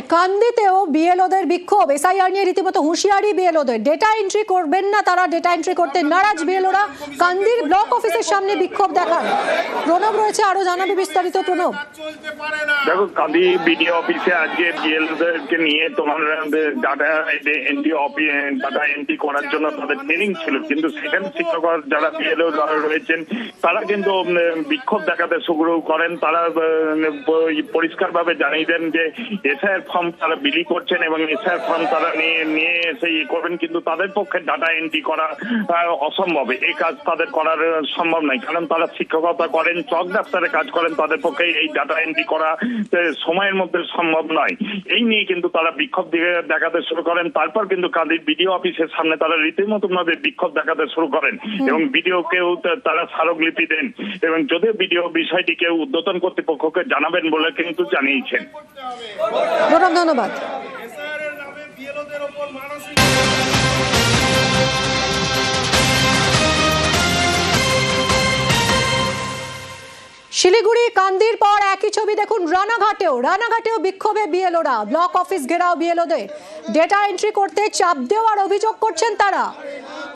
নয় কান্দিতেও বিএলওদের বিক্ষোভ। এসআইআর নিয়ে রীতিমতো হুঁশিয়ারি বিএলওদের। ডেটা এন্ট্রি করবেন না তারা ডেটা এন্ট্রি করতে নারাজ বিএলওরা। কান্দির ব্লক অফিসের সামনে বিক্ষোভ দেখান। প্রণব রয়েছে আরও জানাবে বিস্তারিত প্রণব। দেখো কাদি বিডিও অফিসে আজকে বিএলদেরকে নিয়ে তোমার ডাটা এন্ট্রি ডাটা এন্ট্রি করার জন্য তাদের ট্রেনিং ছিল। কিন্তু সেখানে শিক্ষক যারা বিএলও রয়েছেন, তারা কিন্তু বিক্ষোভ দেখাতে শুরু করেন। তারা পরিষ্কার ভাবে জানিয়ে দেন যে এসআইয়ের ফর্ম তারা বিলি করছেন এবং এসআইয়ের ফর্ম তারা নিয়ে নিয়ে এসে ইয়ে করবেন কিন্তু তাদের পক্ষে ডাটা এন্ট্রি করা আহ, অসম্ভব। এই কাজ তাদের করার সম্ভব নয় কারণ তারা শিক্ষকতা করেন চক ডাক্তারে কাজ করেন তাদের পক্ষে এই ডাটা এন্ট্রি করা সময়ের মধ্যে সম্ভব নয়। এই নিয়ে কিন্তু তারা বিক্ষোভ দিকে দেখাতে শুরু করেন তারপর কিন্তু কান্দির বিডিও অফিসের সামনে তারা রীতিমতো ভাবে বিক্ষোভ দেখাতে শুরু করেন এবং বিডিওকেও তারা স্মারকলিপি দেন এবং যদিও বিডিও বিষয়টিকে উদ্বোধন কর্তৃপক্ষকে জানাবেন বলে কিন্তু জানিয়েছেন। ধন্যবাদ মানসিক শিলিগুড়ি, কান্দির পর একই ছবি দেখুন রানাঘাটেও। রানাঘাটেও বিক্ষোভে বিএলওরা। ব্লক অফিস ঘেরাও বিএলওদের। ডেটা এন্ট্রি করতে চাপ দেওয়ার অভিযোগ করছেন তারা।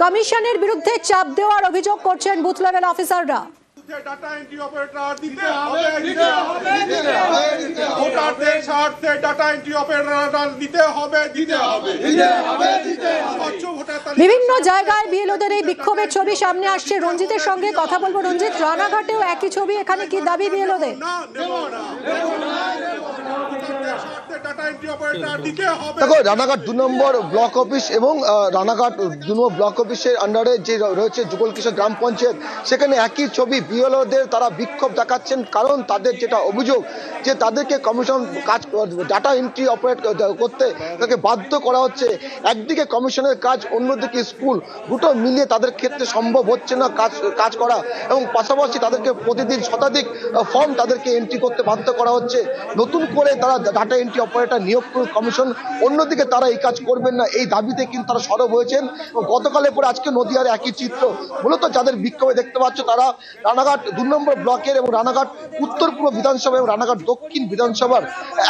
কমিশনের বিরুদ্ধে চাপ দেওয়ার অভিযোগ করছেন বুথ লেভেল অফিসাররা। ডাটা এন্ট্রি অপারেটর দিতে হবে দিতে হবে দিতে হবে ভোটারদের স্বার্থে ডাটা এন্ট্রি অপারেটর দিতে হবে দিতে হবে দিতে হবে দিতে হবে. বিভিন্ন জায়গায় বিএলওদের এই বিক্ষোভের ছবি সামনে আসছে। রঞ্জিতের সঙ্গে কথা বলব। রঞ্জিত রানাঘাটেও একই ছবি। এখানে কি দাবি বিএলওদের? না না ভোটারদের স্বার্থে ডাটা এন্ট্রি অপারেটর দিতে হবে দেখো রানাঘাট দু নম্বর ব্লক অফিস এবং রানাঘাট দু নম্বর ব্লক অফিসের আন্ডারে যে রয়েছে যুগল কিশোর গ্রাম পঞ্চায়েত সেখানে একই ছবি বিএলওদের তারা বিক্ষোভ দেখাচ্ছেন। কারণ তাদের যেটা অভিযোগ যে তাদেরকে কমিশন কাজ ডাটা এন্ট্রি অপারেট করতে তাকে বাধ্য করা হচ্ছে। একদিকে কমিশনের কাজ অন্যদিকে স্কুল দুটো মিলিয়ে তাদের ক্ষেত্রে সম্ভব হচ্ছে না কাজ কাজ করা এবং পাশাপাশি তাদেরকে প্রতিদিন শতাধিক ফর্ম তাদেরকে এন্ট্রি করতে বাধ্য করা হচ্ছে। নতুন করে তারা ডাটা এন্ট্রি অপারেটর নিয়োগ কমিশন, অন্যদিকে তারা এই কাজ করবেন না, এই দাবিতে কিন্তু তারা সরব হয়েছেন। গতকালের পরে আজকে নদীয়ার একই চিত্র, মূলত যাদের বিক্ষোভে দেখতে পাচ্ছ তারা রানাঘাট দু নম্বর ব্লকের এবং রানাঘাট উত্তর পূর্ব বিধানসভা এবং রানাঘাট দক্ষিণ বিধানসভার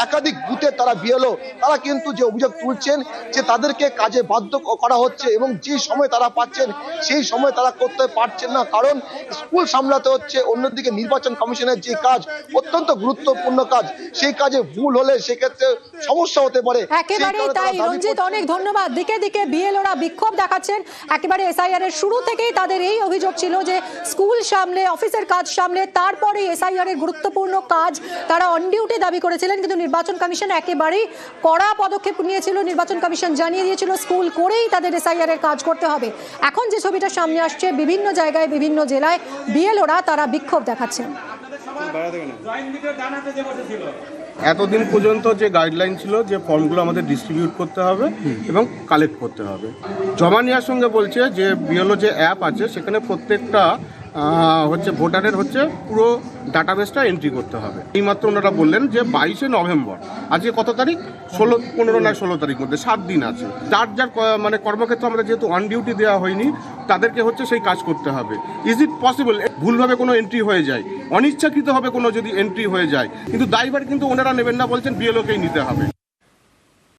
একাধিক বুথে তারা বিএলও, তারা কিন্তু যে অভিযোগ তুলছেন যে তাদেরকে কাজে বাধ্য করা হচ্ছে এবং যে সময় তারা পাচ্ছেন, সেই সময় তারা করতে পারছেন না। কারণ স্কুল সামলাতে হচ্ছে, অন্যদিকে নির্বাচন কমিশনের যে কাজ, অত্যন্ত গুরুত্বপূর্ণ কাজ, সেই কাজে ভুল হলে সেক্ষেত্রে সমস্যা হতে পারে। একেবারেই তাই। রঞ্জিত অনেক ধন্যবাদ। দিকে দিকে বিএলওরা বিক্ষোভ দেখাচ্ছেন। একেবারে এসআইআর এর শুরু থেকেই তাদের এই অভিযোগ ছিল যে স্কুল সামলে অফিসের কাজ সামলে তারপরে এসআইআর এর গুরুত্বপূর্ণ কাজ তারা অন ডিউটি দাবি করেছিলেন কিন্তু নির্বাচন কমিশন একেবারেই কড়া পদক্ষেপ নিয়েছিল। নির্বাচন কমিশন জানিয়ে দিয়েছিল স্কুল করেই তাদের এসআইআর এর কাজ করতে হবে। এখন যে ছবিটা সামনে আসছে বিভিন্ন জায়গায় বিভিন্ন জেলায় বিএলওরা তারা বিক্ষোভ দেখাচ্ছেন। এতদিন পর্যন্ত যে গাইডলাইন ছিল যে ফর্মগুলো আমাদের ডিস্ট্রিবিউট করতে হবে এবং কালেক্ট করতে হবে। জমা নেওয়ার সঙ্গে বলছে যে বিএলও যে অ্যাপ আছে, সেখানে প্রত্যেকটা হচ্ছে ভোটারের হচ্ছে পুরো ডাটাবেসটা এন্ট্রি করতে হবে। এইমাত্র ওনারা বললেন যে বাইশে নভেম্বর, আজকে কত তারিখ? ষোলো, পনেরো নয়, ষোলো তারিখ মধ্যে, সাত দিন আছে। যার যার মানে কর্মক্ষেত্র আমরা যেহেতু অন ডিউটি দেওয়া হয়নি, তাদেরকে হচ্ছে সেই কাজ করতে হবে। ইজ ইট পসিবল ভুলভাবে কোনো এন্ট্রি হয়ে যায়। অনিচ্ছাকৃতভাবে কোনো যদি এন্ট্রি হয়ে যায়, কিন্তু দায়ভার কিন্তু ওনারা নেবেন না বলছেন বিএলওকেই নিতে হবে।